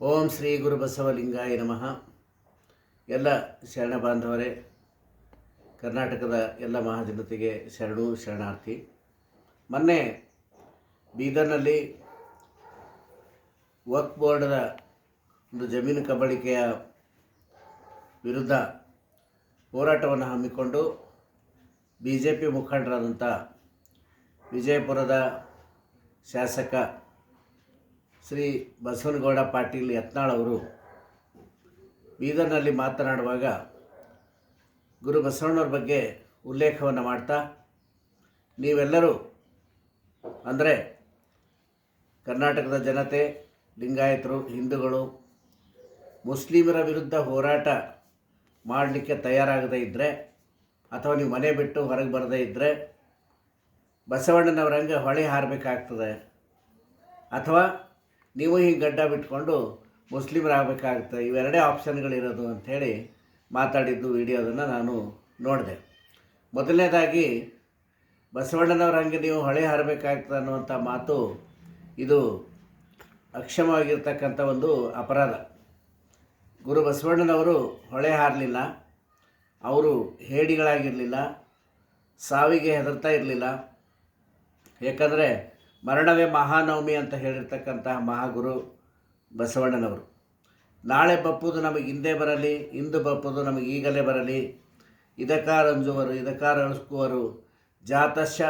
ಓಂ ಶ್ರೀ ಗುರು ಬಸವಲಿಂಗಾಯ ನಮಃ. ಎಲ್ಲ ಶರಣ ಬಾಂಧವರೇ, ಕರ್ನಾಟಕದ ಎಲ್ಲ ಮಹಾಜನತೆಗೆ ಶರಣು, ಶರಣಾರ್ಥಿ. ಮೊನ್ನೆ ಬೀದರ್ನಲ್ಲಿ ವಕ್ ಬೋರ್ಡದ ಒಂದು ಜಮೀನು ಕಬಳಿಕೆಯ ವಿರುದ್ಧ ಹೋರಾಟವನ್ನು ಹಮ್ಮಿಕೊಂಡು ಬಿ ಜೆ ಪಿ ಮುಖಂಡರಾದಂಥ ವಿಜಯಪುರದ ಶಾಸಕ ಶ್ರೀ ಬಸವನಗೌಡ ಪಾಟೀಲ್ ಯತ್ನಾಳ್ ಅವರು ಬೀದರ್ನಲ್ಲಿ ಮಾತನಾಡುವಾಗ ಗುರು ಬಸವಣ್ಣವ್ರ ಬಗ್ಗೆ ಉಲ್ಲೇಖವನ್ನು ಮಾಡ್ತಾ, ನೀವೆಲ್ಲರೂ ಅಂದರೆ ಕರ್ನಾಟಕದ ಜನತೆ, ಲಿಂಗಾಯತರು, ಹಿಂದೂಗಳು, ಮುಸ್ಲಿಮರ ವಿರುದ್ಧ ಹೋರಾಟ ಮಾಡಲಿಕ್ಕೆ ತಯಾರಾಗದೇ ಇದ್ದರೆ ಅಥವಾ ನೀವು ಮನೆ ಬಿಟ್ಟು ಹೊರಗೆ ಬರದೇ ಇದ್ದರೆ ಬಸವಣ್ಣನವರಂಗೆ ಹೊಳೆ ಹಾರಬೇಕಾಗ್ತದೆ. ಅಥವಾ ನೀವು ಈ ಗಡ್ಡ ಬಿಟ್ಕೊಂಡು ಮುಸ್ಲಿಮರಾಗಬೇಕಾಗುತ್ತೆ ಇವೆರಡೇ ಆಪ್ಷನ್ಗಳಿರೋದು ಅಂಥೇಳಿ ಮಾತಾಡಿದ್ದು ವಿಡಿಯೋದನ್ನು ನಾನು ನೋಡಿದೆ. ಮೊದಲನೇದಾಗಿ, ಬಸವಣ್ಣನವರ ಹಂಗೆ ನೀವು ಹೊಳೆ ಹಾರಬೇಕಾಗ್ತದೆ ಅನ್ನುವಂಥ ಮಾತು ಇದು ಅಕ್ಷಮವಾಗಿರ್ತಕ್ಕಂಥ ಒಂದು ಅಪರಾಧ. ಗುರು ಬಸವಣ್ಣನವರು ಹೊಳೆ ಹಾರಲಿಲ್ಲ, ಅವರು ಹೇಡಿಗಳಾಗಿರಲಿಲ್ಲ, ಸಾವಿಗೆ ಹೆದರ್ತಾ ಇರಲಿಲ್ಲ. ಏಕೆಂದರೆ ಮರಣವೇ ಮಹಾನವಮಿ ಅಂತ ಹೇಳಿರ್ತಕ್ಕಂತಹ ಮಹಾಗುರು ಬಸವಣ್ಣನವರು. ನಾಳೆ ಬಪ್ಪುದು ನಮಗೆ ಹಿಂದೆ ಬರಲಿ, ಇಂದು ಬಪ್ಪುದು ನಮಗೆ ಈಗಲೇ ಬರಲಿ. ಇದಕ್ಕಾರಂಜುವರು ಅಳಿಸ್ಕುವರು ಜಾತಶ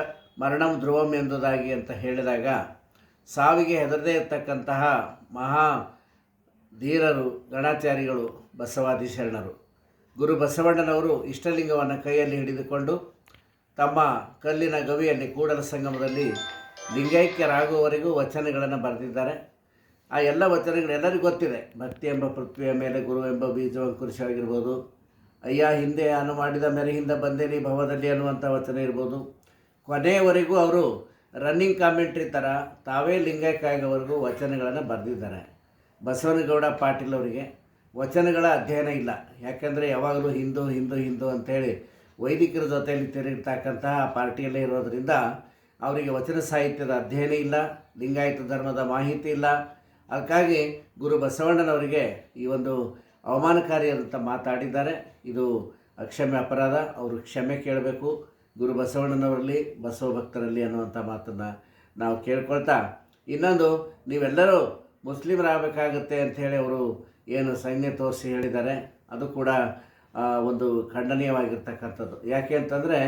ಮರಣಂ ಧ್ರುವಂ ಎಂಬುದಾಗಿ ಅಂತ ಹೇಳಿದಾಗ ಸಾವಿಗೆ ಹೆದರದೇ ಇರತಕ್ಕಂತಹ ಮಹಾ ಧೀರರು, ಗಣಾಚಾರಿಗಳು ಬಸವಾದಿ ಶರಣರು ಗುರು ಬಸವಣ್ಣನವರು ಇಷ್ಟಲಿಂಗವನ್ನು ಕೈಯಲ್ಲಿ ಹಿಡಿದುಕೊಂಡು ತಮ್ಮ ಕಲ್ಲಿನ ಗವಿಯಲ್ಲಿ ಕೂಡಲ ಸಂಗಮದಲ್ಲಿ ಲಿಂಗೈಕ್ಯರಾಗುವವರೆಗೂ ವಚನಗಳನ್ನು ಬರೆದಿದ್ದಾರೆ. ಆ ಎಲ್ಲ ವಚನಗಳು ಎಲ್ಲರಿಗೂ ಗೊತ್ತಿದೆ. ಭಕ್ತಿ ಎಂಬ ಪೃಥ್ವಿಯ ಮೇಲೆ ಗುರು ಎಂಬ ಬೀಜವಂಕುರಿಶವಾಗಿರ್ಬೋದು ಅಯ್ಯ, ಹಿಂದೆ ಅನು ಮಾಡಿದ ಮೆರೆಯಿಂದ ಬಂದೇನಿ ಭವದಲ್ಲಿ ಅನ್ನುವಂಥ ವಚನ ಇರ್ಬೋದು. ಕೊನೆಯವರೆಗೂ ಅವರು ರನ್ನಿಂಗ್ ಕಾಮೆಂಟ್ರಿ ಥರ ತಾವೇ ಲಿಂಗೈಕ್ಯಾಗೋವರೆಗೂ ವಚನಗಳನ್ನು ಬರೆದಿದ್ದಾರೆ. ಬಸವನಗೌಡ ಪಾಟೀಲ್ ಅವರಿಗೆ ವಚನಗಳ ಅಧ್ಯಯನ ಇಲ್ಲ. ಯಾಕೆಂದರೆ ಯಾವಾಗಲೂ ಹಿಂದೂ ಹಿಂದೂ ಹಿಂದೂ ಅಂಥೇಳಿ ವೈದಿಕರ ಜೊತೆಯಲ್ಲಿ ತಿರುಗಿರ್ತಕ್ಕಂತಹ ಪಾರ್ಟಿಯಲ್ಲೇ ಇರೋದರಿಂದ ಅವರಿಗೆ ವಚನ ಸಾಹಿತ್ಯದ ಅಧ್ಯಯನ ಇಲ್ಲ, ಲಿಂಗಾಯತ ಧರ್ಮದ ಮಾಹಿತಿ ಇಲ್ಲ. ಅದಕ್ಕಾಗಿ ಗುರು ಬಸವಣ್ಣನವರಿಗೆ ಈ ಒಂದು ಅವಮಾನಕಾರಿಯಾದಂಥ ಮಾತಾಡಿದ್ದಾರೆ. ಇದು ಅಕ್ಷಮ್ಯ ಅಪರಾಧ, ಅವರು ಕ್ಷಮೆ ಕೇಳಬೇಕು. ಗುರು ಬಸವಣ್ಣನವರಲ್ಲಿ, ಬಸವ ಭಕ್ತರಲ್ಲಿ ಅನ್ನುವಂಥ ಮಾತನ್ನು ನಾವು ಕೇಳ್ಕೊಳ್ತಾ, ಇನ್ನೊಂದು, ನೀವೆಲ್ಲರೂ ಮುಸ್ಲಿಮರಾಗಬೇಕಾಗತ್ತೆ ಅಂಥೇಳಿ ಅವರು ಏನು ಸೈನ್ಯ ತೋರಿಸಿ ಹೇಳಿದ್ದಾರೆ. ಅದು ಕೂಡ ಒಂದು ಖಂಡನೀಯವಾಗಿರ್ತಕ್ಕಂಥದ್ದು. ಯಾಕೆ ಅಂತಂದರೆ,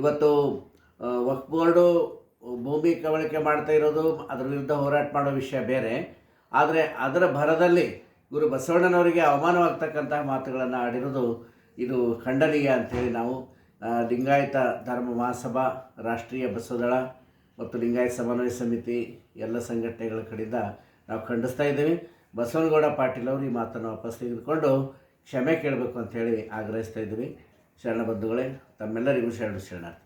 ಇವತ್ತು ವಕ್ಫ್ ಬೋರ್ಡು ಭೂಮಿ ಕಬಳಿಕೆ ಮಾಡ್ತಾ ಇರೋದು, ಅದರ ವಿರುದ್ಧ ಹೋರಾಟ ಮಾಡೋ ವಿಷಯ ಬೇರೆ. ಆದರೆ ಅದರ ಭರದಲ್ಲಿ ಗುರು ಬಸವಣ್ಣನವರಿಗೆ ಅವಮಾನವಾಗ್ತಕ್ಕಂತಹ ಮಾತುಗಳನ್ನು ಆಡಿರೋದು ಇದು ಖಂಡನೀಯ ಅಂಥೇಳಿ ನಾವು ಲಿಂಗಾಯತ ಧರ್ಮ ಮಹಾಸಭಾ, ರಾಷ್ಟ್ರೀಯ ಬಸವದಳ ಮತ್ತು ಲಿಂಗಾಯತ ಸಮನ್ವಯ ಸಮಿತಿ ಎಲ್ಲ ಸಂಘಟನೆಗಳ ಕಡೆಯಿಂದ ನಾವು ಖಂಡಿಸ್ತಾ ಇದ್ದೀವಿ. ಬಸವನಗೌಡ ಪಾಟೀಲ್ ಅವರು ಈ ಮಾತನ್ನು ವಾಪಸ್ ತೆಗೆದುಕೊಂಡು ಕ್ಷಮೆ ಕೇಳಬೇಕು ಅಂಥೇಳಿ ಆಗ್ರಹಿಸ್ತಾ ಇದ್ದೀವಿ. ಶರಣ ಬಂಧುಗಳೇ, ತಮ್ಮೆಲ್ಲರಿಗೂ ಶರಣ ಶರಣಾರ್ಥಿ.